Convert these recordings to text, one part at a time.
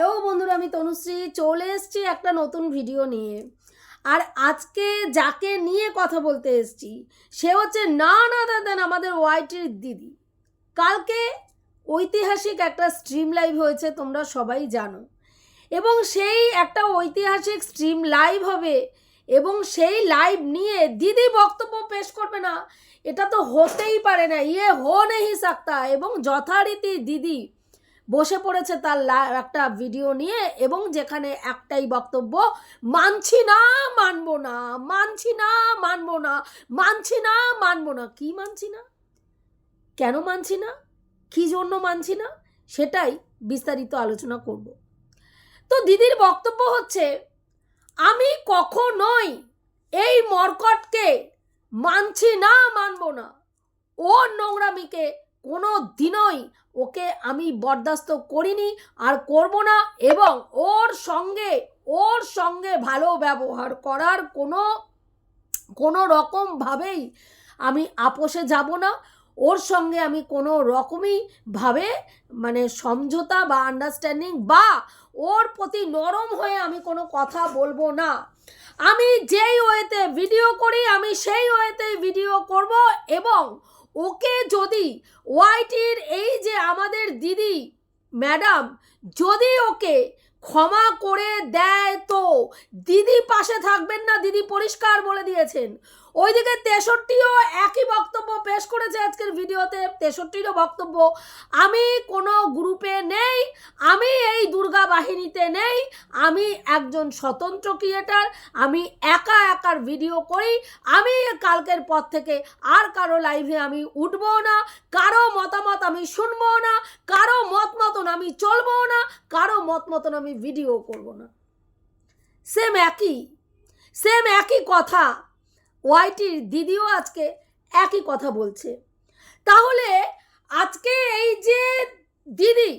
Hello বন্ধুরা, আমি তনুশ্রী। চলে এসেছি একটা নতুন ভিডিও নিয়ে। আর আজকে যাকে নিয়ে কথা বলতে এসছি, সে হচ্ছে না না দাদা, আমাদের ওয়াইটির দিদি। কালকে ঐতিহাসিক একটা স্ট্রিম লাইভ হয়েছে, তোমরা সবাই জানো। এবং সেই একটা ঐতিহাসিক স্ট্রিম লাইভ হবে, এবং সেই লাইভ নিয়ে দিদি বক্তব্য পেশ করবে না, এটা তো হতেই পারে না। ইয়ে হো নেই সাকতা, এবং যথারীতি দিদি বসে পড়েছে তার একটা ভিডিও নিয়ে এবং যেখানে একটাই বক্তব্য, মানছি না, মানবো না, মানছি না, মানবো না, মানছি না, মানবো না। কি মানছি না? কেন মানছি না? কি জন্য মানছি না? সেটাই বিস্তারিত আলোচনা করব। তো দিদির বক্তব্য হচ্ছে, আমি কখনোই এই মর্কটকে মানছি না, মানবো না। ওর নোংরামিকে কোনো দিনই ওকে আমি বরদাস্ত করিনি আর করব না এবং ওর সঙ্গে ওর সঙ্গে ভালো ব্যবহার করার কোনো কোনো রকমভাবেই আমি আপোষে যাব না। ওর সঙ্গে আমি কোনো রকমই ভাবে মানে সমঝোতা বা আন্ডারস্ট্যান্ডিং বা ওর প্রতি নরম হয়ে আমি কোনো কথা বলব না। আমি যেই ওয়েতে ভিডিও করি, আমি সেই ওয়েতেই ভিডিও করব এবং ওকে যদি ওয়াইটির এই যে আমাদের দিদি, ম্যাডাম, যদি ওকে ক্ষমা করে দেয় তো দিদি পাশে থাকবেন না, দিদি পরিষ্কার বলে দিয়েছেন। ওইদিকে তেষট্টিও একই বক্তব্য পেশ করেছে আজকের ভিডিওতে, তেষট্টিরও বক্তব্য, আমি কোনো গ্রুপে নেই আমি এই দুর্গা বাহিনীতে নেই, আমি একজন স্বতন্ত্র ক্রিয়েটার আমি একা একার ভিডিও করি, আমি কালকের পর থেকে আর কারও লাইভে আমি উঠবো না, কারও মতামত আমি শুনব না, কারও মত মতন আমি চলবো না, কারও মত মতন আমি ভিডিও করব না। সেম একই সেম একই কথা ওয়াইটির দিদিও আজকে একই কথা বলছে। তাহলে আজকে এই যে দিদি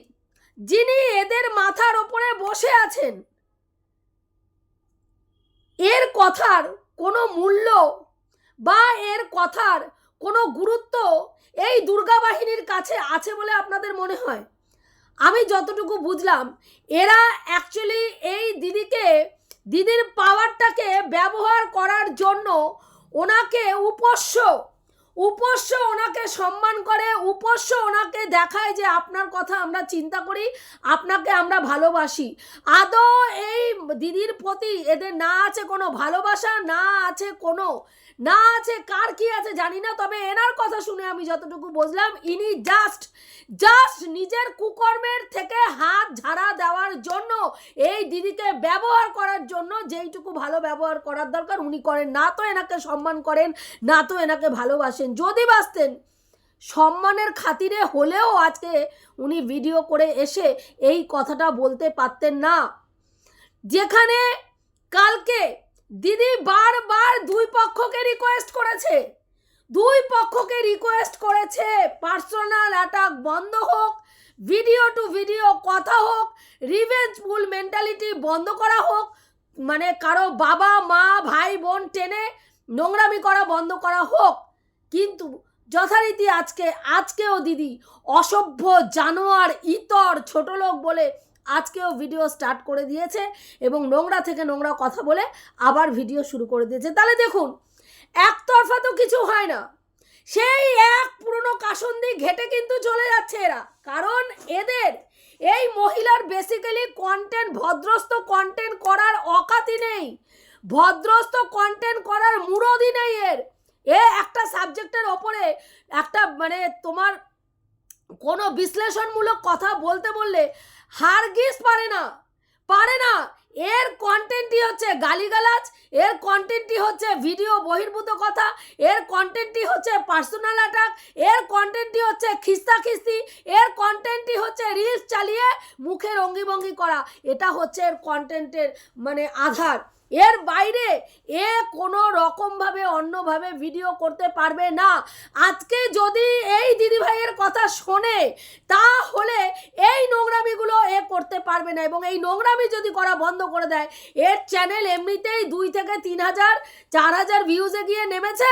যিনি এদের মাথার ওপরে বসে আছেন। এর কথার কোনো মূল্য বা এর কথার কোনো গুরুত্ব এই দুর্গা বাহিনীর কাছে আছে বলে আপনাদের মনে হয়? আমি যতটুকু বুঝলাম, এরা অ্যাকচুয়ালি এই দিদিকে, দিদির পাওয়ারটাকে ব্যবহার করার জন্য ওনাকে উপস্য উপস্য ওনাকে সম্মান করে উপস্য ওনাকে দেখায় যে আপনার কথা আমরা চিন্তা করি, আপনাকে আমরা ভালোবাসি। আদৌ এই দিদির প্রতি এদের না আছে কোনো ভালোবাসা, না আছে কোনো না আছে, কার কি আছে জানি না, তবে এনার কথা শুনে আমি যতটুকু বুঝলাম, ইনি জাস্ট জাস্ট নিজের কুকর্মের থেকে হাত ঝাড়া দেওয়ার জন্য, এই দিদিকে ব্যবহার করার জন্য যেইটুকু ভালো ব্যবহার করার দরকার, উনি করেন। না তো এনাকে সম্মান করেন, না তো এনাকে ভালোবাসেন। যদি বাসতেন সম্মানের খাতিরে হলেও আজকে উনি ভিডিও করে এসে এই কথাটা বলতে পারতেন না। যেখানে কালকে দিদি বারবার দুই পক্ষকে রিকোয়েস্ট করেছে। দুই পক্ষকে রিকোয়েস্ট করেছে পার্সোনাল অ্যাটাক বন্ধ হোক ভিডিও টু ভিডিও কথা হোক রিভেঞ্জফুল মেন্টালিটি বন্ধ করা হোক মানে কারও বাবা, মা, ভাই, বোন টেনে নোংরামি করা বন্ধ করা হোক। কিন্তু যথারীতি আজকে, আজকেও দিদি অসভ্য জানোয়ার, ইতর ছোট লোক বলে আজকেও ভিডিও স্টার্ট করে দিয়েছে এবং নোংরা থেকে নোংরা কথা বলে আবার ভিডিও শুরু করে দিয়েছে। তাহলে দেখুন, একতরফা তো কিছু হয় না। সেই এক পুরনো কাসন্দি ঘেটে কিন্তু চলে যাচ্ছে এরা। কারণ এদের এই মহিলার বেসিক্যালি কন্টেন্ট ভদ্রস্থ কন্টেন্ট করার অকাতি নেই। ভদ্রস্থ কন্টেন্ট করার মুরদি নেই এর। এ একটা সাবজেক্টের ওপরে একটা মানে তোমার কোনো বিশ্লেষণমূলক কথা বলতে বললে হারগিস পারে না। পারে না। এর কন্টেন্টই হচ্ছে গালিগালাজ, এর কন্টেন্টই হচ্ছে ভিডিও বহির্ভূত কথা, এর কন্টেন্টই হচ্ছে পার্সোনাল অ্যাটাক এর কন্টেন্টই হচ্ছে খিস্তা খিস্তি এর কন্টেন্টই হচ্ছে রিলস চালিয়ে মুখের অঙ্গিভঙ্গি করা। এটা হচ্ছে এর কন্টেন্টের মানে আধার। এর বাইরে এ কোনো রকমভাবে, অন্যভাবে ভিডিও করতে পারবে না। আজকে যদি এই দিদিভাইয়ের কথা শোনে, তাহলে এই নোংরামিগুলো এ করতে পারবে না। এবং এই নোংরামি যদি করা বন্ধ করে দেয়, এর চ্যানেল এমনিতেই দুই থেকে তিন হাজার, চার হাজার ভিউজে গিয়ে নেমেছে।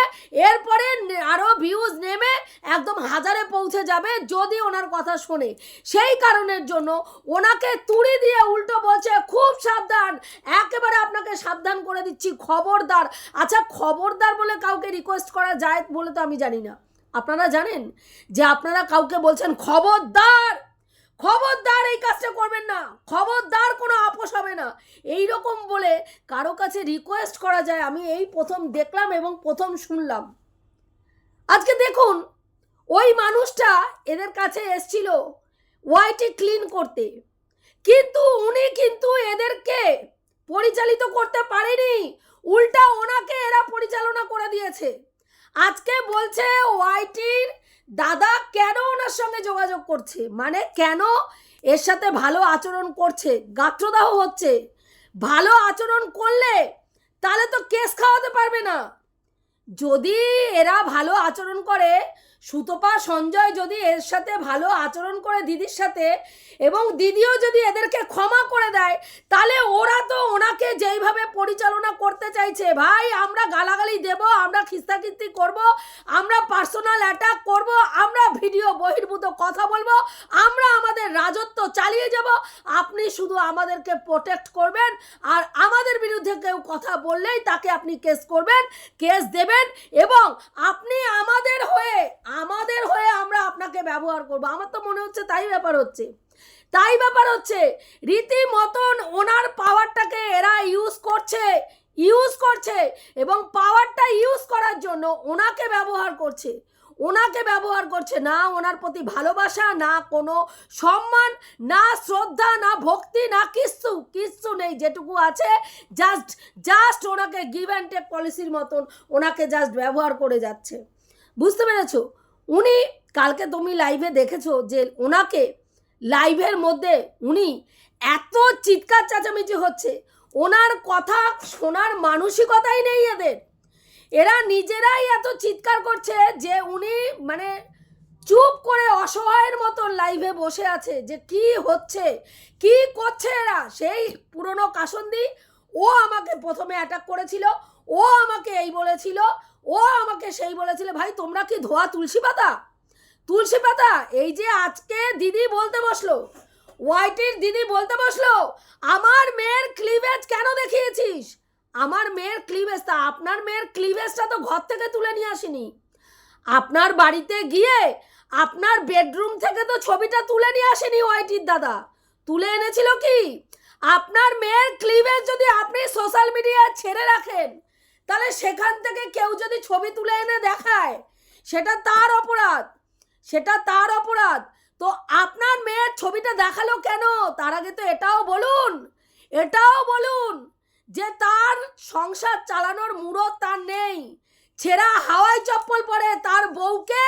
এরপরে আরও ভিউজ নেমে একদম হাজারে পৌঁছে যাবে যদি ওনার কথা শোনে। সেই কারণের জন্য ওনাকে তুড়ি দিয়ে উল্টো বলছে, খুব সাবধান। একেবারে আপনাকে সাবধান করে দিচ্ছি, খবরদার। আচ্ছা খবরদার বলে কাউকে রিকোয়েস্ট করা যায় বলে তো আমি জানি না। আপনারা জানেন যে আপনারা কাউকে বলছেন খবরদার! খবরদার এই কাজটা করবেন না। খবরদার কোনো আপোষ হবে না। এই রকম বলে কারও কাছে রিকোয়েস্ট করা যায়, আমি এই প্রথম দেখলাম এবং প্রথম শুনলাম। আজকে দেখুন, ওই মানুষটা এদের কাছে এসছিল ওয়াইটি ক্লিন করতে। কিন্তু উনি কিন্তু এদেরকে পরিচালিত করতে পারেনি। উল্টা ওনাকে এরা পরিচালনা করে দিয়েছে। আজকে বলছে ওয়াইটির দাদা কেন ওনার সঙ্গে যোগাযোগ করছে? মানে কেন এর সাথে ভালো আচরণ করছে? গাত্রদাহ হচ্ছে। ভালো আচরণ করলে তাহলে তো কেস খাওয়াতে পারবে না। যদি এরা ভালো আচরণ করে সুতপা সঞ্জয় যদি এর সাথে ভালো আচরণ করে দিদির সাথে এবং দিদিও যদি এদেরকে ক্ষমা করে দেয়, তাহলে ওরা তো ওনাকে যেইভাবে পরিচালনা করতে চাইছে। ভাই, আমরা গালাগালি দেব, আমরা খিস্তাখিস্তি করব, আমরা পার্সোনাল অ্যাটাক করব, আমরা ভিডিও বহির্ভূত কথা বলব, আমরা আমাদের রাজত্ব চালিয়ে যাব। আপনি শুধু আমাদেরকে প্রোটেক্ট করবেন আর আমাদের বিরুদ্ধে কেউ কথা বললেই তাকে আপনি কেস করবেন কেস দেবেন এবং আপনি আমাদের হয়ে আমাদের হয়ে আমরা আপনাকে ব্যবহার করব। আমার তো মনে হচ্ছে তাই ব্যাপার হচ্ছে। তাই ব্যাপার হচ্ছে, রীতিমতন ওনার পাওয়ারটাকে এরা ইউজ করছে ইউজ করছে এবং পাওয়ারটা ইউজ করার জন্য ওনাকে ব্যবহার করছে। ওনাকে ব্যবহার করছে না ওনার প্রতি ভালোবাসা, না কোনো সম্মান, না শ্রদ্ধা, না ভক্তি, না কিচ্ছু কিচ্ছু নেই। যেটুকু আছে জাস্ট জাস্ট ওনাকে গিভ অ্যান্ড টেক পলিসির মতন ওনাকে জাস্ট ব্যবহার করে যাচ্ছে। বুঝতে পেরেছ? উনি, কালকে তুমি লাইভে দেখেছ যে ওনাকে লাইভের মধ্যে উনি এত চিৎকার চেঁচামেচি হচ্ছে। ওনার কথা শোনার মানসিকতাই নেই এদের। এরা নিজেরাই এত চিৎকার করছে যে উনি মানে চুপ করে অসহায়ের মতো লাইভে বসে আছে যে কি হচ্ছে, কি করছে এরা? সেই পুরনো কাসন্দি, ও আমাকে প্রথমে অ্যাটাক করেছিল, ও আমাকে এই বলেছিল ও আমাকে সেই বলেছিল, ভাই, তোমরা কি ধোয়া তুলসী পাতা? তুলসী পাতা, এই যে আজকে দিদি বলতে বসল, ওয়াইটির দিদি বলতে বসল, আমার মেয়ের ক্লিভেজ কেন দেখিয়েছিস? আমার মেয়ের ক্লিভেজ তা, আপনার মেয়ের ক্লিভেজটা তো ঘর থেকে তুলে নিয়ে আসিনি। আপনার বাড়িতে গিয়ে আপনার বেডরুম থেকে তো ছবিটা তুলে নিয়ে আসেনি ওয়াইটির দাদা। তুলে এনেছিল কি? আপনার মেয়ের ক্লিভেজ যদি আপনি সোশ্যাল মিডিয়ায় ছেড়ে রাখেন তাহলে সেখান থেকে কেউ যদি ছবি তুলে এনে দেখায়, সেটা তার অপরাধ, সেটা তার অপরাধ। তো আপনার মেয়ের ছবিটা দেখাল কেন? তার আগে তো এটাও বলুন এটাও বলুন যে তার সংসার চালানোর মুরত তার নেই। ছেঁড়া হাওয়াই চপ্পল পরে তার বউকে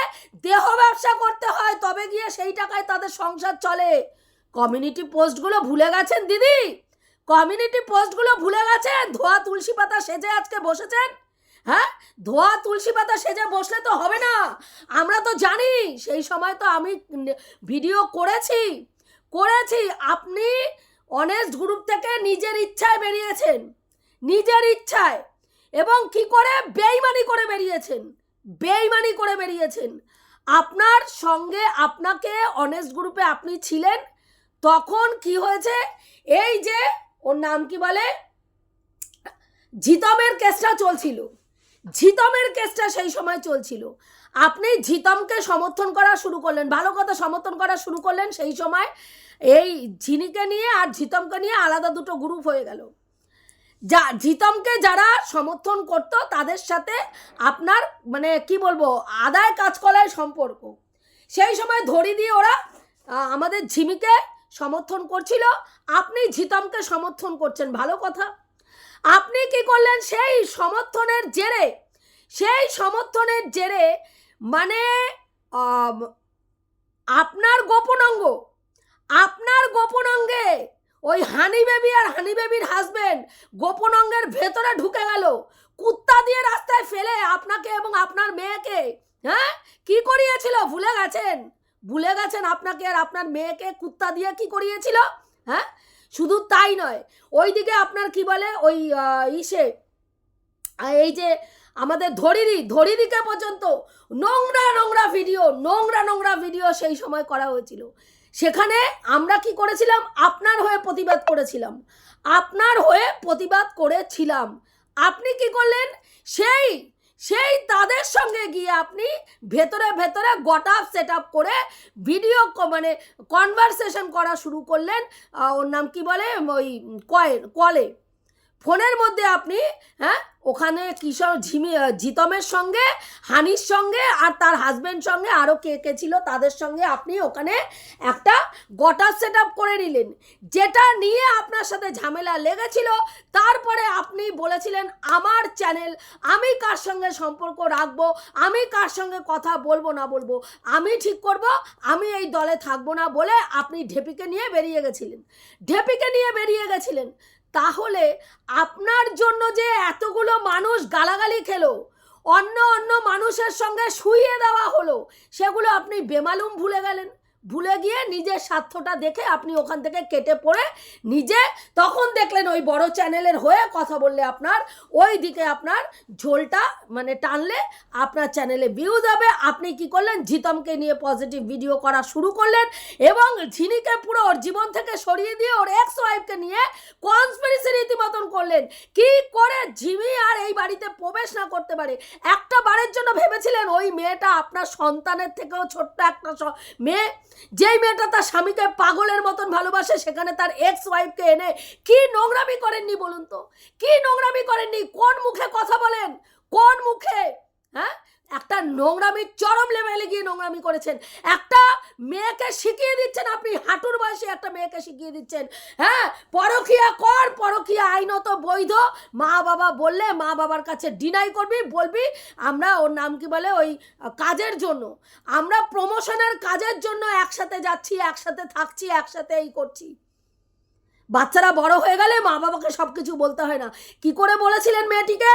দেহ ব্যবসা করতে হয়, তবে গিয়ে সেই টাকায় তাদের সংসার চলে। কমিউনিটি পোস্টগুলো ভুলে গেছেন দিদি? কমিউনিটি পোস্টগুলো ভুলে গেছেন? ধোয়া তুলসী পাতা সেজে আজকে বসেছেন? হ্যাঁ? ধোয়া তুলসী পাতা সেজে বসলে তো হবে না। আমরা তো জানি, সেই সময় তো আমি ভিডিও করেছি। করেছি। আপনি অনেস্ট গ্রুপ থেকে নিজের ইচ্ছায় বেরিয়েছেন। নিজের ইচ্ছায়। এবং কি করে? বেইমানি করে বেরিয়েছেন। বেইমানি করে বেরিয়েছেন। আপনার সঙ্গে আপনাকে অনেস্ট গ্রুপে আপনি ছিলেন। তখন কি হয়েছে? এই যে ওর নাম কি বলে? ঝিতমের কেসটা চলছিল। ঝিতমের কেসটা সেই সময় চলছিল। আপনি ঝিতমকে সমর্থন করা শুরু করলেন, ভালো কথা সমর্থন করা শুরু করলেন সেই সময়। এই ঝিনিকে নিয়ে আর ঝিতমকে নিয়ে আলাদা দুটো গ্রুপ হয়ে গেল। যা ঝিতমকে যারা সমর্থন করতো তাদের সাথে আপনার মানে কি বলব আদায় কাজকলায় সম্পর্ক। সেই সময় ধরি দিয়ে ওরা আমাদের ঝিমিকে সমর্থন করছিল, আপনি ঝিতমকে সমর্থন করছেন, ভালো কথা। আপনি কি করলেন? সেই সমর্থনের জেরে, সেই সমর্থনের জেরে মানে আপনার গোপন অঙ্গ, আপনার গোপন অঙ্গে ওই হানি বেবি আর হানি বেবির হাজবেন্ড গোপন অঙ্গের ভেতরে ঢুকে গেল, কুত্তা দিয়ে রাস্তায় ফেলে আপনাকে এবং আপনার মেয়েকে হ্যাঁ? কি করিয়েছিল? ভুলে গেছেন? ভুলে গেছেন আপনাকে আর আপনার মেয়েকে কুত্তা দিয়ে কি করিয়েছিল? হ্যাঁ? শুধু তাই নয়, ওইদিকে আপনার কি বলে, ওই ইসে এই যে আমাদের ধরিরি ধরিরিকে পর্যন্ত নোংরা নোংরা ভিডিও, নোংরা নোংরা ভিডিও সেই সময় করা হয়েছিল। সেখানে আমরা কি করেছিলাম? আপনার হয়ে প্রতিবাদ করেছিলাম। আপনার হয়ে প্রতিবাদ করেছিলাম। আপনি কি করলেন? সেই সেই তাদের সঙ্গে গিয়ে আপনি ভেতরে ভেতরে গটা সেট আপ করে ভিডিও মানে কনভারসেশন করা শুরু করলেন। ওর নাম কি বলে? ওই কয়ে কলে ফোনের মধ্যে আপনি হ্যাঁ ওখানে কিশোর ঝিমি জিতমের সঙ্গে, হানির সঙ্গে আর তার হাজব্যান্ড সঙ্গে আরও কে কে ছিল তাদের সঙ্গে আপনি ওখানে একটা গটার সেট করে নিলেন। যেটা নিয়ে আপনার সাথে ঝামেলা লেগেছিল, তারপরে আপনি বলেছিলেন, আমার চ্যানেল আমি কার সঙ্গে সম্পর্ক রাখব, আমি কার সঙ্গে কথা বলব না বলব, আমি ঠিক করব, আমি এই দলে থাকব না বলে আপনি ঢেপিকে নিয়ে বেরিয়ে গেছিলেন। ঢেপিকে নিয়ে বেরিয়ে গেছিলেন। তাহলে আপনার জন্য যে এতগুলো মানুষ গালাগালি খেলো, অন্য অন্য মানুষের সঙ্গে শুইয়ে দেওয়া হলো, সেগুলো আপনি বেমালুম ভুলে গেলেন। ভুলে গিয়ে নিজের স্বার্থটা দেখে আপনি ওখান থেকে কেটে পড়ে নিজে তখন দেখলেন ওই বড় চ্যানেলের হয়ে কথা বললে আপনার, ওই দিকে আপনার ঝোলটা মানে টানলে আপনার চ্যানেলে ভিউ যাবে। আপনি কি করলেন? জিতমকে নিয়ে পজিটিভ ভিডিও করা শুরু করলেন এবং ঝিনিকে পুরো ওর জীবন থেকে সরিয়ে দিয়ে ওর এক্স ওয়াইফকে নিয়ে কনস্পিরেসি রীতিমতন করলেন। কি করে ঝিমি আর এই বাড়িতে প্রবেশ না করতে পারে? একটা বারের জন্য ভেবেছিলেন ওই মেয়েটা আপনার সন্তানের থেকেও ছোট্ট একটা মেয়ে যেই মেয়েটা তার স্বামীকে পাগলের মতন ভালোবাসে, সেখানে তার এক্স ওয়াইফকে এনে কি নোংরামি করেননি বলুন তো? কি নোংরামি করেননি? কোন মুখে কথা বলেন? কোন মুখে? হ্যাঁ? একটা নোংরামির চরম লেভেলে গিয়ে নোংরামি করেছেন। একটা মেয়েকে শিখিয়ে দিচ্ছেন আপনি, হাঁটুর বয়সে একটা মেয়েকে শিখিয়ে দিচ্ছেন। হ্যাঁ পরকিয়া কর, পরকিয়া আইনত বৈধ। মা বাবা বললে মা বাবার কাছে ডিনাই করবি, বলবি আমরা ওর নাম কি বলে ওই কাজের জন্য। আমরা প্রমোশনের কাজের জন্য একসাথে যাচ্ছি, একসাথে থাকছি, একসাথে এই করছি। বাচ্চারা বড় হয়ে গেলে মা বাবাকে সব কিছু বলতে হয় না। কি করে বলেছিলেন মেয়েটিকে?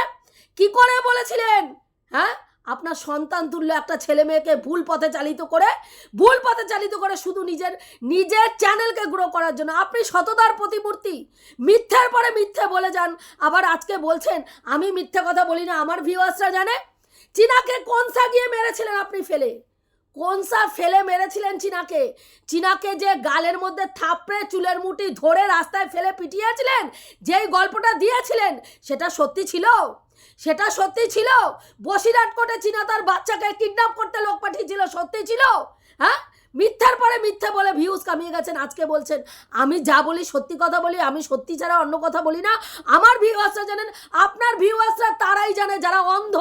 কি করে বলেছিলেন? হ্যাঁ? আপনার সন্তান তুল্য একটা ছেলে মেয়েকে ভুল পথে চালিত করে, ভুল পথে চালিত করে শুধু নিজের নিজের চ্যানেলকে গ্রো করার জন্য। আপনি শততার প্রতিমূর্তি। মিথ্যার পরে মিথ্যে বলে যান। আবার আজকে বলছেন, আমি মিথ্যে কথা বলি না, আমার ভিউয়ার্সরা জানে? চীনাকে কোনসা গিয়ে মেরেছিলেন আপনি ফেলে। কোনসা ফেলে মেরেছিলেন চীনাকে। চীনাকে যে গালের মধ্যে থাপড়ে চুলের মুঠি ধরে রাস্তায় ফেলে পিটিয়েছিলেন, যেই গল্পটা দিয়েছিলেন, সেটা সত্যি ছিল? সেটা সত্যি ছিল? বসিরহাট কোর্টে চীনা তার বাচ্চাকে কিডন্যাপ করতে লোক পাঠিয়েছিল, সত্যি ছিল? হ্যাঁ? মিথ্যার পরে মিথ্যে বলে ভিউজ কামিয়ে গেছেন, আজকে বলছেন, আমি যা বলি সত্যি কথা বলি, আমি সত্যি ছাড়া অন্য কথা বলি না। আমার ভিউয়ার্সরা জানেন, আপনার ভিউয়ার্সরা তারাই জানে, যারা অন্ধ,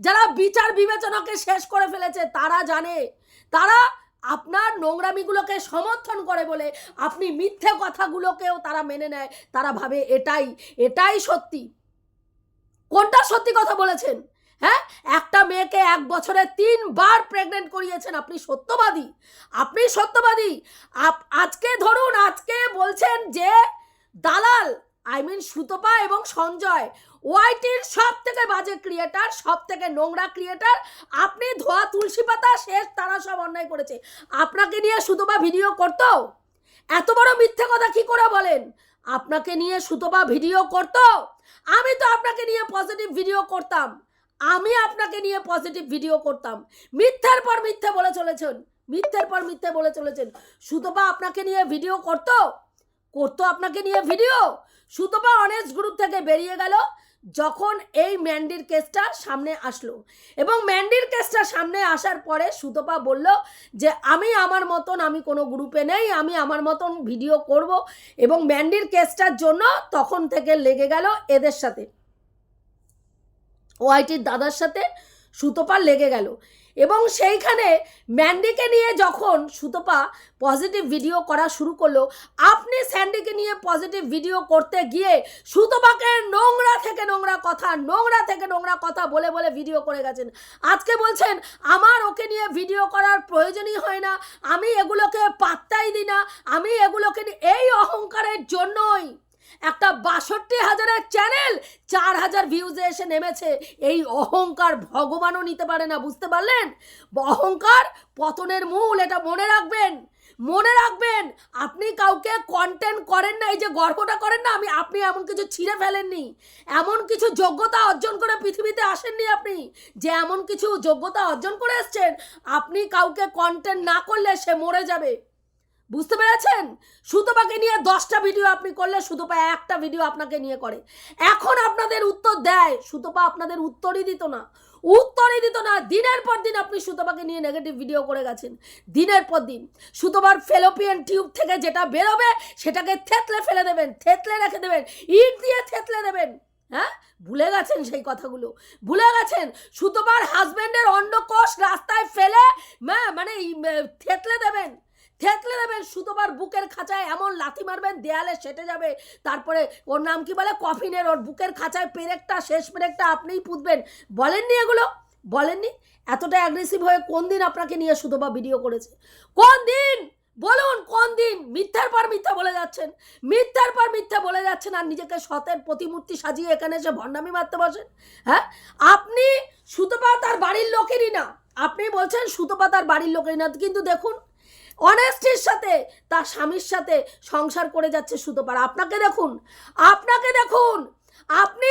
যারা বিচার বিবেচনাকে শেষ করে ফেলেছে, তারা জানে। তারা আপনার নোংরামিগুলোকে সমর্থন করে বলে, আপনি মিথ্যে কথাগুলোকেও তারা মেনে নেয়, তারা ভাবে এটাই এটাই সত্যি। কোনটা সত্যি কথা বলেছেন? হ্যাঁ? একটা মেয়েকে এক বছরে তিনবার প্রেগনেন্ট করিয়েছেন। আপনি সত্যবাদী। আপনি সত্যবাদী। আজকে ধরুন, আজকে বলছেন যে দালাল আই মিন সুতপা এবং সঞ্জয়, ওয়াইটির সব থেকে বাজে ক্রিয়েটার সব থেকে নোংরা ক্রিয়েটার আপনি ধোয়া তুলসী পাতা, শেষ, তারা সব অন্যায় করেছে। আপনাকে নিয়ে সুতপা ভিডিও করতো? এত বড় মিথ্যে কথা কি করে বলেন? আপনাকে নিয়ে সুতপা ভিডিও করতো? আমি তো আপনাকে নিয়ে পজিটিভ ভিডিও করতাম। আমি আপনাকে নিয়ে পজিটিভ ভিডিও করতাম। মিথ্যার পর মিথ্যে বলে চলেছেন। মিথ্যের পর মিথ্যে বলে চলেছেন। সুতপা আপনাকে নিয়ে ভিডিও করতো? করতো আপনাকে নিয়ে ভিডিও সুতপা অনেস্ট গ্রুপ থেকে বেরিয়ে গেল। যখন এই ম্যান্ডির কেসটা সামনে আসলো এবং ম্যান্ডির কেসটা সামনে আসার পরে সুতপা বলল যে, আমি আমার মতন, আমি কোনো গ্রুপে নেই, আমি আমার মতন ভিডিও করব। এবং ম্যান্ডির কেসটার জন্য তখন থেকে লেগে গেল এদের সাথে। ওয়াইটির দাদার সাথে সুতপা লেগে গেল। এবং সেইখানে ম্যান্ডিকে নিয়ে যখন সুতপা পজিটিভ ভিডিও করা শুরু করল, আপনি স্যান্ডিকে নিয়ে পজিটিভ ভিডিও করতে গিয়ে সুতপাকে নোংরা থেকে নোংরা কথা, নোংরা থেকে নোংরা কথা বলে বলে ভিডিও করে গেছেন। আজকে বলছেন, আমার ওকে নিয়ে ভিডিও করার প্রয়োজনই হয় না। আমি এগুলোকে পাত্তাই দিই না। আমি এগুলোকে এই অহংকারের জন্যই একটা বাষট্টি হাজারের চ্যানেল চার হাজার ভিউজে এসে নেমেছে। এই অহংকার ভগবানও নিতে পারে না, বুঝতে পারলেন? অহংকার পতনের মূল, এটা মনে রাখবেন। মনে রাখবেন, আপনি কাউকে কন্টেন্ট করেন না, এই যে গর্বটা করেন না, আমি আপনি এমন কিছু ছিঁড়ে ফেলেননি। এমন কিছু যোগ্যতা অর্জন করে পৃথিবীতে আসেননি আপনি। যে এমন কিছু যোগ্যতা অর্জন করে এসছেন, আপনি কাউকে কন্টেন্ট না করলে সে মরে যাবে। বুঝতে পেরেছেন? সুতপাকে নিয়ে দশটা ভিডিও আপনি করলে সুতপা একটা ভিডিও আপনাকে নিয়ে করে। এখন আপনাদের উত্তর দেয়। সুতপা আপনাদের উত্তরই দিত না। উত্তরই দিত না। দিনের পর দিন আপনি সুতপাকে নিয়ে নেগেটিভ ভিডিও করে গেছেন। দিনের পর দিন। সুতপার ফেলোপিয়ান টিউব থেকে যেটা বেরোবে, সেটাকে থেতলে ফেলে দেবেন, থেতলে রেখে দেবেন, ইট দিয়ে থেতলে দেবেন। হ্যাঁ? ভুলে গেছেন সেই কথাগুলো। ভুলে গেছেন? সুতপার হাজবেন্ডের অন্ডকোষ রাস্তায় ফেলে মানে থেতলে দেবেন। থেতলে দেবেন সুতোবার বুকের খাঁচায়, এমন লাথি মারবেন, দেয়ালে সেটে যাবে। তারপরে ওর নাম কি বলে? কফিনের ওর বুকের খাঁচায় পেরেকটা, শেষ পেরেকটা আপনিই পুঁতবেন। বলেননি এগুলো? বলেননি? এতটা অ্যাগ্রেসিভ হয়ে কোন দিন আপনাকে নিয়ে সুতোবা ভিডিও করেছে? কোন দিন? বলুন, কোন দিন? মিথ্যার পর মিথ্যা বলে যাচ্ছেন। মিথ্যার পর মিথ্যা বলে যাচ্ছেন আর নিজেকে সতের প্রতিমূর্তি সাজিয়ে এখানে এসে ভণ্ডামি মারতে বসেন। হ্যাঁ? আপনি সুতপা তার বাড়ির লোকেরই না। আপনি বলছেন সুতপা তার বাড়ির লোকেরই না। কিন্তু দেখুন অনেস্টির সাথে তার স্বামীর সাথে সংসার করে যাচ্ছে সুতোপার আপনাকে দেখুন আপনাকে দেখুন, আপনি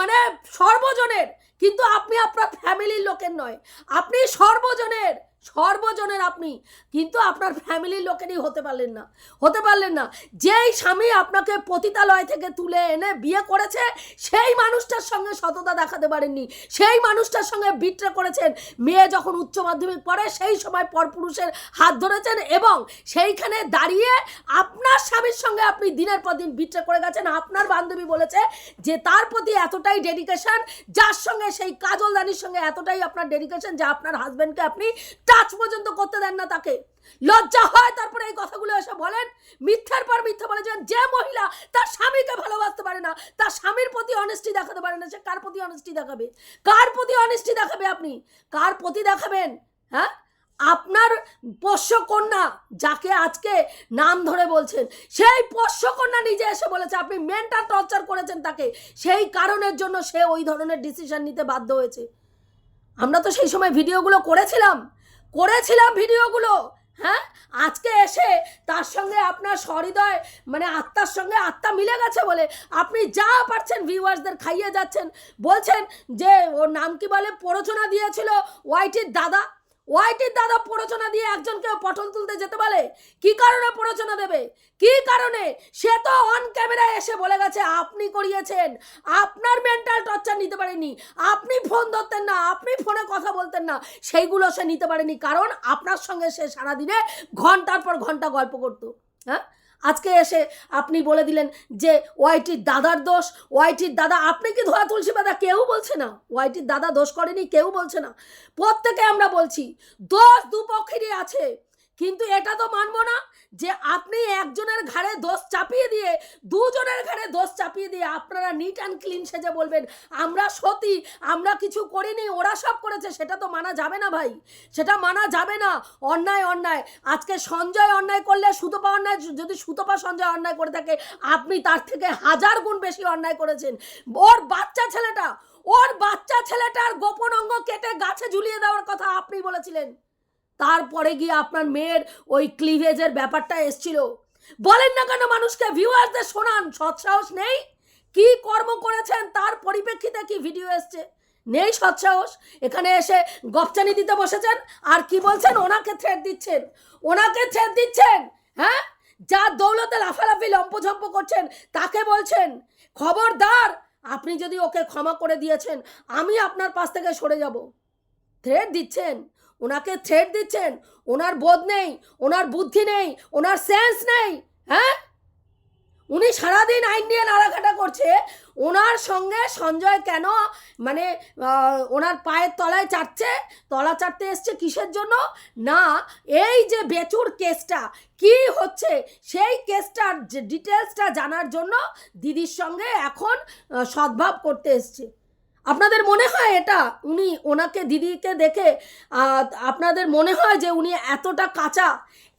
মানে সর্বজনের, কিন্তু আপনি আপনার ফ্যামিলির লোকের নয়। আপনি সর্বজনের সর্বজনের আপনি। কিন্তু আপনার ফ্যামিলির লোকেরই হতে পারলেন না। হতে পারলেন না। যেই স্বামী আপনাকে পতিতালয় থেকে তুলে এনে বিয়ে করেছে, সেই মানুষটার সঙ্গে সততা দেখাতে পারেননি। সেই মানুষটার সঙ্গে বিট্রে করেছেন। মেয়ে যখন উচ্চ মাধ্যমিক পড়ে, সেই সময় পরপুরুষের হাত ধরেছেন এবং সেইখানে দাঁড়িয়ে আপনার স্বামীর সঙ্গে আপনি দিনের পর দিন বিট্রে করে গেছেন। আপনার বান্ধবী বলেছে যে, তার প্রতি এতটাই ডেডিকেশন যার সঙ্গে সেই কাজল রানীর সঙ্গে এতটাই আপনার ডেডিকেশন যে আপনার হাজব্যান্ডকে আপনি টাচ পর্যন্ত করতে দেন না তাকে। লজ্জা হয় তারপরে এই কথাগুলো এসে বলেন। মিথ্যার পর মিথ্যা বলে যে মহিলা তার স্বামীকে ভালোবাসতে পারে না, তার স্বামীর প্রতি অনেস্টি দেখাতে পারে না, সে কার প্রতি অনেস্টি দেখাবে? কার প্রতি অনেস্টি দেখাবে আপনি? কার প্রতি দেখাবেন? হ্যাঁ? আপনার পোষ্য কন্যা যাকে আজকে নাম ধরে বলছেন, সেই পোষ্য কন্যা নিজে এসে বলেছে, আপনি মেন্টাল টর্চার করেছেন তাকে। সেই কারণের জন্য সে ওই ধরনের ডিসিশন নিতে বাধ্য হয়েছে। আমরা তো সেই সময় ভিডিওগুলো করেছিলাম। করেছিলাম ভিডিওগুলো হ্যাঁ? আজকে এসে তার সঙ্গে আপনার সহৃদয় মানে আত্মার সঙ্গে আত্মা মিলে গেছে বলে আপনি যা পারছেন ভিউয়ার্সদের খাইয়ে যাচ্ছেন। বলছেন যে ওর নাম কি বলে? প্ররোচনা দিয়েছিল ওয়াইটির দাদা। ওয়াইটির দাদা প্ররোচনা দিয়ে একজনকে পটল তুলতে যেতে বলে? কি কারণে প্ররোচনা দেবে? কি কারণে? সে তো অন ক্যামেরায় এসে বলে গেছে, আপনি করিয়েছেন। আপনার মেন্টাল টর্চার নিতে পারেনি। আপনি ফোন ধরতেন না, আপনি ফোনে কথা বলতেন না। সেইগুলো সে নিতে পারেনি, কারণ আপনার সঙ্গে সে সারাদিনে ঘণ্টার পর ঘণ্টা গল্প করতো। হ্যাঁ? আজকে এসে আপনি বলে দিলেন যে ওয়াইটির দাদার দোষ, ওয়াইটির দাদা, আপনি কি ধোয়া তুলসী পাতা কেউ বলছে না। ওয়াইটির দাদা দোষ করেনি, কেউ বলছে না। প্রত্যেকে আমরা বলছি, দোষ দুপক্ষেরই আছে। কিন্তু এটা তো মানবো না যে আপনি একজনের ঘাড়ে দোষ চাপিয়ে দিয়ে, দুজনের ঘাড়ে দোষ চাপিয়ে দিয়ে আপনারা নিট অ্যান্ড ক্লিন সেজে বলবেন, আমরা সতী, আমরা কিছু করিনি, ওরা সব করেছে। সেটা তো মানা যাবে না ভাই। সেটা মানা যাবে না। অন্যায় অন্যায়। আজকে সঞ্জয় অন্যায় করলে সুতপা অন্যায়, যদি সুতপা সঞ্জয় অন্যায় করে থাকে, আপনি তার থেকে হাজার গুণ বেশি অন্যায় করেছেন। ওর বাচ্চা ছেলেটা, ওর বাচ্চা ছেলেটার গোপন অঙ্গ কেটে গাছে ঝুলিয়ে দেওয়ার কথা আপনি বলেছিলেন। তারপরে গিয়ে আপনার মেয়ের ওই ক্লিভেজের ব্যাপারটা এসছিল। বলেন না কেন মানুষকে ভিউয়ারদের শোনান, সৎসাহস নেই? কি কর্ম করেছেন? তার পরিপ্রেক্ষিতে কি ভিডিও এসছে? নেই সৎসাহস। এখানে এসে গপচানি দিতে বসেছেন। আর কি বলছেন? ওনাকে থ্রেট দিচ্ছেন। ওনাকে থ্রেট দিচ্ছেন হ্যাঁ? যার দৌলতে লাফালাফি, লম্পঝম্প করছেন, তাকে বলছেন, খবরদার, আপনি যদি ওকে ক্ষমা করে দিয়েছেন, আমি আপনার পাশ থেকে সরে যাব। থ্রেট দিচ্ছেন। ওনাকে থ্রেট দিচ্ছেন। ওনার বোধ নেই, ওনার বুদ্ধি নেই, ওনার সেন্স নেই হ্যাঁ? উনি সারাদিন আইন নিয়ে নাড়াঘাটা করছে। ওনার সঙ্গে সঞ্জয় কেন মানে ওনার পায়ের তলায় চাটছে? তলা চাটতে এসছে কিসের জন্য? না, এই যে বেচুর কেসটা, কি হচ্ছে? সেই কেসটার ডিটেলসটা জানার জন্য দিদির সঙ্গে এখন সদ্ভাব করতে এসছে। আপনাদের মনে হয় এটা? উনি ওনাকে, দিদিকে দেখে আপনাদের মনে হয় যে উনি এতটা কাঁচা?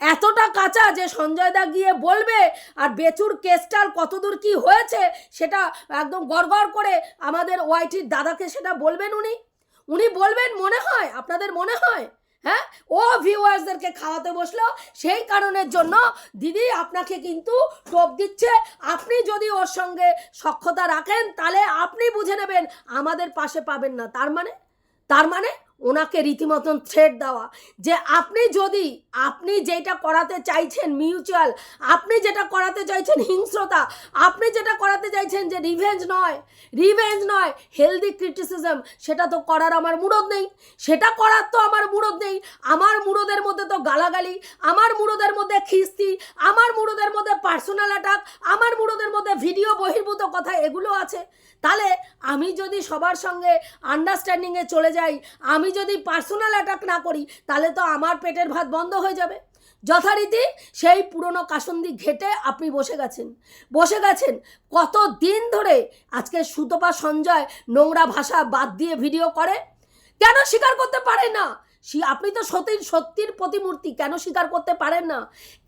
এতটা কাঁচা যে সঞ্জয় দা গিয়ে বলবে, আর বেচুর কেসটার কতদূর কি হয়েছে? সেটা একদম গড়গড় করে আমাদের ওয়াইটির দাদাকে সেটা বলবেন উনি? উনি বলবেন মনে হয়? আপনাদের মনে হয়? হ্যাঁ? ও ভিউয়ার্সদেরকে খাওয়াতে বসল, সেই কারণের জন্য দিদি আপনাকে কিন্তু টোপ দিচ্ছে। আপনি যদি ওর সঙ্গে সক্ষতা রাখেন, তাহলে আপনি বুঝে নেবেন আমাদের পাশে পাবেন না। তার মানে? তার মানে? ওনাকে রীতিমতন থ্রেড দেওয়া। যে আপনি যদি, আপনি যেটা করাতে চাইছেন মিউচুয়াল আপনি যেটা করাতে চাইছেন হিংস্রতা, আপনি যেটা করাতে চাইছেন যে রিভেঞ্জ নয় রিভেঞ্জ নয় হেলদি ক্রিটিসিজম সেটা তো করার আমার মুরদ নেই। সেটা করার তো আমার মুরদ নেই। আমার মুরদের মধ্যে তো গালাগালি, আমার মুরদের মধ্যে খিস্তি, আমার মুরদের মধ্যে পার্সোনাল অ্যাটাক আমার মুরদের মধ্যে ভিডিও বহির্ভূত কথা এগুলো আছে। তাহলে আমি যদি সবার সঙ্গে আন্ডারস্ট্যান্ডিংয়ে চলে যাই, আমি যদি পার্সোনাল অ্যাটাক না করি, তাহলে তো আমার পেটের ভাত বন্ধ হয়ে যাবে। যথারীতি সেই পুরনো কাসন্দি ঘেটে আপনি বসে গেছেন। বসে গেছেন কত দিন ধরে আজকে সুতপা সঞ্জয় নোংরা ভাষা বাদ দিয়ে ভিডিও করে? কেন স্বীকার করতে পারে না? আপনি তো সতীর সত্যির প্রতিমূর্তি, কেন স্বীকার করতে পারেন না?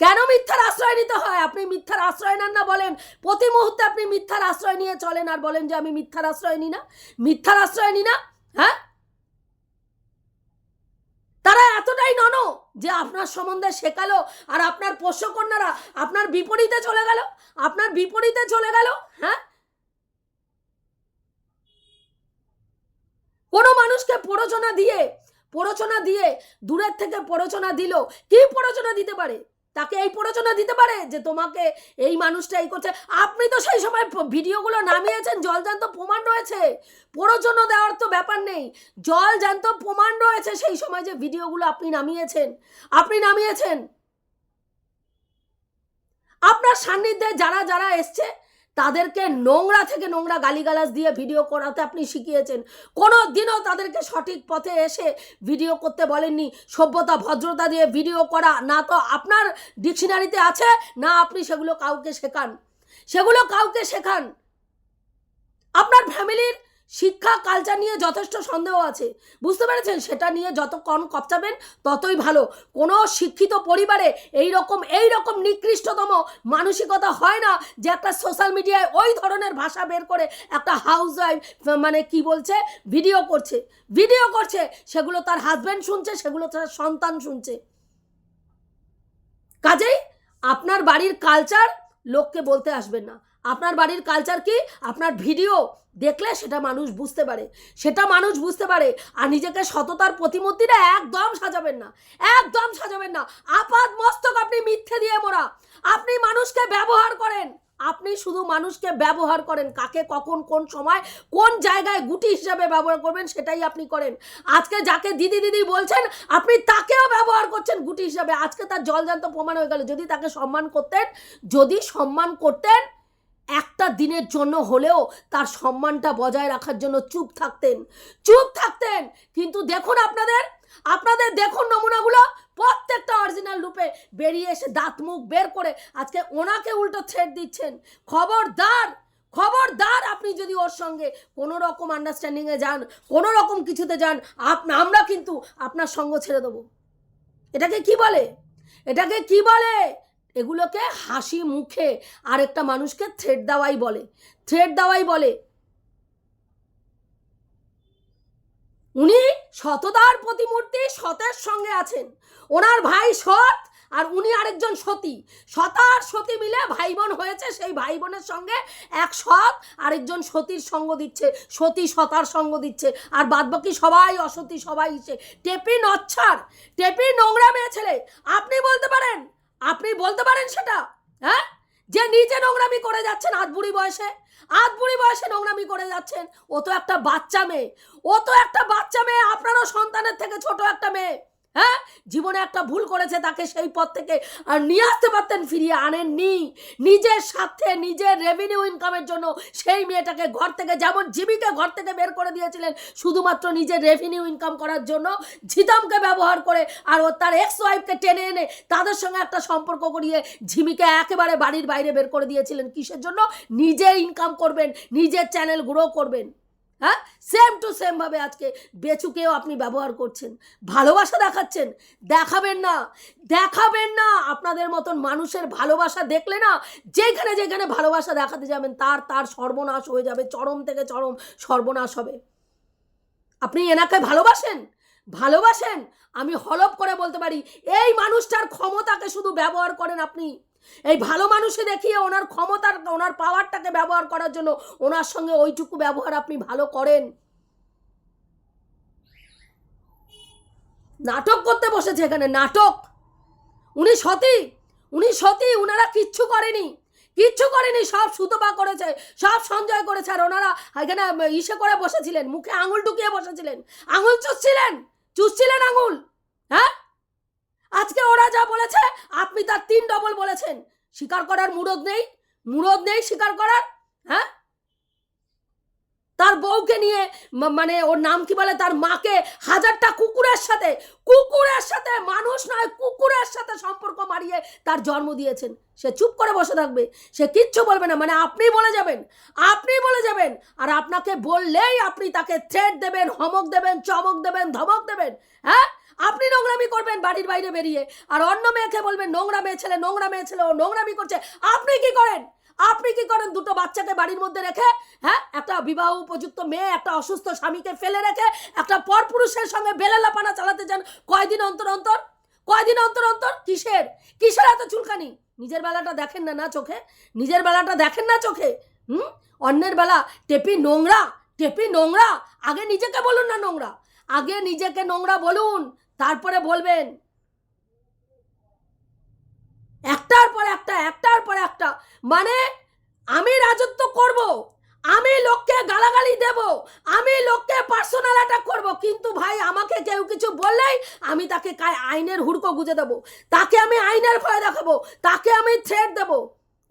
কেন মিথ্যার আশ্রয় নিতে হয়? আপনি মিথ্যার আশ্রয় নেন না বলেন। প্রতি মুহূর্তে আপনি মিথ্যার আশ্রয় নিয়ে চলেন আর বলেন যে আমি মিথ্যার আশ্রয় নিই না। মিথ্যার আশ্রয় নিই না? হ্যাঁ? তারা এতটাই নন যে আপনার সম্বন্ধে শেখালো আর আপনার পোষ্যকন্যারা আপনার বিপরীতে চলে গেল? আপনার বিপরীতে চলে গেল? হ্যাঁ? কোনো মানুষকে প্ররোচনা দিয়ে প্ররোচনা দিয়ে, দূরের থেকে প্ররোচনা দিল, কি প্ররোচনা দিতে পারে? তাকে এই প্ররোচনা দিতে পারে যে তোমাকে এই মানুষটা এই করছে। আপনি তো সেই সময় ভিডিওগুলো নামিয়েছেন জলজান্ত প্রমাণ রয়েছে। প্ররোচনা দেওয়ার তো ব্যাপার নেই। জল জ্যান্ত প্রমাণ রয়েছে সেই সময় যে ভিডিওগুলো আপনি নামিয়েছেন। আপনি নামিয়েছেন। আপনার সান্নিধ্যে যারা যারা এসছে তাদেরকে নোংরা থেকে নোংরা গালিগালাজ দিয়ে ভিডিও করাতে আপনি শিখিয়েছেন। কোনো দিনও তাদেরকে সঠিক পথে এসে ভিডিও করতে বলেননি। সভ্যতা, ভদ্রতা দিয়ে ভিডিও করা না তো আপনার ডিকশনারিতে আছে, না আপনি সেগুলো কাউকে শেখান। সেগুলো কাউকে শেখান। আপনার ফ্যামিলির শিক্ষা কালচার নিয়ে যথেষ্ট সন্দেহ আছে। বুঝতে পেরেছেন? সেটা নিয়ে যত কম কপচাবেন, ততই ভালো। কোনো শিক্ষিত পরিবারে এই রকম এই রকম নিকৃষ্টতম মানসিকতা হয় না যে একটা সোশ্যাল মিডিয়ায় ওই ধরনের ভাষা বের করে একটা হাউস ওয়াইফ মানে কি বলছে? ভিডিও করছে। ভিডিও করছে, সেগুলো তার হাজব্যান্ড শুনছে, সেগুলো তার সন্তান শুনছে। কাজেই আপনার বাড়ির কালচার লোককে বলতে আসবেন না। আপনার বাড়ির কালচার কি? আপনার ভিডিও দেখলে সেটা মানুষ বুঝতে পারে। সেটা মানুষ বুঝতে পারে আর নিজেকে সততার প্রতিমূর্তিটা একদম সাজাবেন না। একদম সাজাবেন না। আপাত মস্তক আপনি মিথ্যে দিয়ে মোরা আপনি মানুষকে ব্যবহার করেন। আপনি শুধু মানুষকে ব্যবহার করেন। কাকে, কখন, কোন সময়, কোন জায়গায় গুটি হিসাবে ব্যবহার করবেন সেটাই আপনি করেন। আজকে যাকে দিদি দিদি বলছেন, আপনি তাকেও ব্যবহার করছেন গুটি হিসাবে। আজকে তার জলজান্ত প্রমাণ হয়ে গেল। যদি তাকে সম্মান করতেন, যদি সম্মান করতেন একটা দিনের জন্য হলেও তার সম্মানটা বজায় রাখার জন্য চুপ থাকতেন চুপ থাকতেন। কিন্তু দেখুন আপনাদের আপনাদের দেখুন নমুনাগুলো, প্রত্যেকটা অরিজিনাল রূপে বেরিয়ে এসে দাঁত মুখ বের করে আজকে ওনাকে উল্টো ছেড় দিচ্ছেন। খবরদার খবরদার আপনি যদি ওর সঙ্গে কোনো রকম আন্ডারস্ট্যান্ডিংয়ে যান, কোনো রকম কিছুতে যান, আপ আমরা কিন্তু আপনার সঙ্গ ছেড়ে দেবো। এটাকে কি বলে? এটাকে কি বলে? এগুলোকে হাসি মুখে আরেকটা মানুষকে থ্রেড দেওয়াই বলে। থ্রেড দেওয়াই বলে। উনি সততার প্রতিমূর্তি সতের সঙ্গে আছেন। ওনার ভাই সৎ আর উনি আরেকজন সতী। সতার সতী মিলে ভাই বোন হয়েছে, সেই ভাই বোনের সঙ্গে এক সৎ আরেকজন সতীর সঙ্গ দিচ্ছে। সতী সতার সঙ্গ দিচ্ছে। আর বাদবাকি সবাই অসতী সবাই ইসে টেপি নচ্ছার, টেপি নোংরা মেয়ে ছেলে, আপনি বলতে পারেন আপনি বলতে পারেন সেটা? হ্যাঁ? যে নিজে নোংরামি করে যাচ্ছেন আধ বুড়ি বয়সে। আধ বুড়ি বয়সে নোংরামি করে যাচ্ছেন। ও তো একটা বাচ্চা মেয়ে। ও তো একটা বাচ্চা মেয়ে, আপনারও সন্তানের থেকে ছোট একটা মেয়ে। হ্যাঁ? জীবনে একটা ভুল করেছে, তাকে সেই পথ থেকে আর নিয়ে আসতে পারতেন, ফিরিয়ে আনেন আনেননি। নিজের স্বার্থে, নিজের রেভিনিউ ইনকামের জন্য সেই মেয়েটাকে ঘর থেকে, যেমন জিমিকে ঘর থেকে বের করে দিয়েছিলেন, শুধুমাত্র নিজের রেভিনিউ ইনকাম করার জন্য ঝিতামকে ব্যবহার করে আর ও তার এক্স ওয়াইফকে টেনে এনে তাদের সঙ্গে একটা সম্পর্ক করিয়ে ঝিমিকে একেবারে বাড়ির বাইরে বের করে দিয়েছিলেন। কিসের জন্য? নিজে ইনকাম করবেন, নিজের চ্যানেল গ্রো করবেন। হ্যাঁ? সেম টু সেমভাবে আজকে বেচুকেও আপনি ব্যবহার করছেন। ভালোবাসা দেখাচ্ছেন। দেখাবেন না। দেখাবেন না। আপনাদের মতন মানুষের ভালোবাসা দেখলে না, যেখানে যেখানে ভালোবাসা দেখাতে যাবেন, তার তার সর্বনাশ হয়ে যাবে। চরম থেকে চরম সর্বনাশ হবে। আপনি এনাকে ভালোবাসেন? ভালোবাসেন? আমি হলপ করে বলতে পারি, এই মানুষটার ক্ষমতাকে শুধু ব্যবহার করেন আপনি। এই ভালো মানুষে দেখিয়ে ওনার ক্ষমতার, ওনার পাওয়ারটাকে ব্যবহার করার জন্য ওনার সঙ্গে ওইটুকু ব্যবহার আপনি ভালো করেন। নাটক করতে বসেছে এখানে, নাটক। উনি সতী উনি সতী, উনারা কিচ্ছু করেনি। কিচ্ছু করেনি, সব সুতপা করেছে, সব সঞ্জয় করেছে, আর ওনারা এখানে ইসে করে বসেছিলেন, মুখে আঙুল ঢুকিয়ে বসেছিলেন। আঙুল চুষছিলেন চুষছিলেন আঙুল হ্যাঁ? আজকে ওরা যা বলেছে, আপনি তার তিন ডবল বলেছেন। স্বীকার করার মুরদ নেই মুরদ নেই স্বীকার করার হ্যাঁ? তার বউকে নিয়ে মানে ওর নাম কি বলে, তার মাকে হাজারটা কুকুরের সাথে কুকুরের সাথে, মানুষ নয়, কুকুরের সাথে সম্পর্ক মারিয়ে তার জন্ম দিয়েছেন। সে চুপ করে বসে থাকবে, সে কিচ্ছু বলবে না মানে আপনি বলে যাবেন, আপনি বলে যাবেন, আর আপনাকে বললেই আপনি তাকে থ্রেট দেবেন, হমক দেবেন, চমক দেবেন, ধমক দেবেন হ্যাঁ? আপনি নোংরামি করবেন বাড়ির বাইরে বেরিয়ে। আর অন্য মেয়েকে বলবেন, নোংরা মেয়ে ছেলে, নোংরা মেয়ে ছেলে, ও নোংরামি করছে। আপনি কি করেন? আপনি কি করেন দুটো বাচ্চাকে বাড়ির মধ্যে রেখে হ্যাঁ একটা বিবাহ উপযুক্ত মেয়ে, একটা অসুস্থ স্বামীকে ফেলে রেখে, একটা পরপুরুষের সঙ্গে বেলেলাপানা চালাতে চান কয়দিন অন্তর অন্তর? কয়দিন অন্তর অন্তর? কিসের? কিসের এত চুলকানি? নিজের বেলাটা দেখেন না না চোখে? নিজের বেলাটা দেখেন না চোখে? হুম? অন্যের বেলা, টেপি নোংরা টেপি নোংরা, আগে নিজেকে বলুন না নোংরা, আগে নিজেকে নোংরা বলুন। তারপরে বলবেন, একটার পর একটা, একটার পর একটা মানে আমি রাজত্ব করব, আমি লোককে গালাগালি দেব, আমি লোককে পার্সোনাল অ্যাটাক করব, কিন্তু ভাই আমাকে কেউ কিছু বললেই আমি তাকে আইনের হুড়কো গুঁজে দেবো, তাকে আমি আইনের ভয় দেখাবো, তাকে আমি থ্রেট দেবো।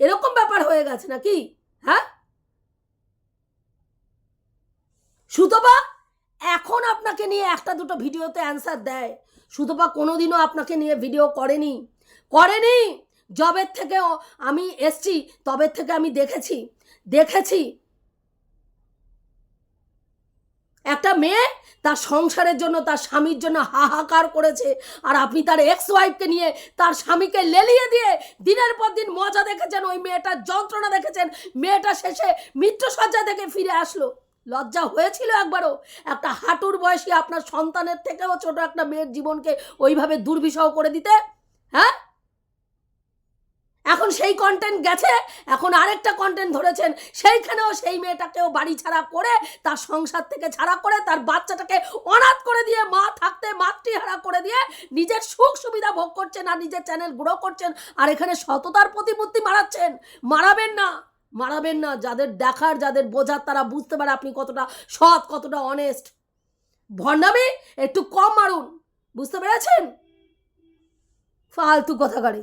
এরকম ব্যাপার হয়ে গেছে নাকি? হ্যাঁ? সুতপা? এখন আপনাকে নিয়ে একটা দুটো ভিডিওতে অ্যান্সার দেয়। সুতপা কোনোদিনও আপনাকে নিয়ে ভিডিও করেনি। করেনি! জবের থেকে আমি এসছি তবের থেকে আমি দেখেছি। দেখেছি! একটা মেয়ে তার সংসারের জন্য, তার স্বামীর জন্য হাহাকার করেছে, আর আপনি তার এক্স ওয়াইফকে নিয়ে তার স্বামীকে লেলিয়ে দিয়ে দিনের পর দিন মজা দেখেছেন, ওই মেয়েটার যন্ত্রণা দেখেছেন, মেয়েটা শেষে মৃত্যুসজ্জা দেখে ফিরে আসলো। লজ্জা হয়েছিল একবারও। একটা হাঁটুর বয়সী আপনার সন্তানের থেকেও ছোট একটা মেয়ের জীবনকে ওইভাবে দুর্বিষহ করে দিতে হ্যাঁ? এখন সেই কন্টেন্ট গেছে, এখন আরেকটা কন্টেন্ট ধরেছেন, সেইখানেও সেই মেয়েটাকেও বাড়ি ছাড়া করে, তার সংসার থেকে ছাড়া করে, তার বাচ্চাটাকে অনাথ করে দিয়ে, মা থাকতে মাতৃহারা করে দিয়ে নিজের সুখ সুবিধা ভোগ করছেন আর নিজের চ্যানেল গ্রো করছেন আর এখানে সততার প্রতিমূর্তি মারাচ্ছেন। মারাবেন না। মারাবেন না, যাদের দেখার, যাদের বোঝার, তারা বুঝতে পারে আপনি কতটা সৎ, কতটা অনেস্ট ভণ্ডামি, একটু কম মারুন, বুঝতে পেরেছেন? ফালতু কথা গাড়ি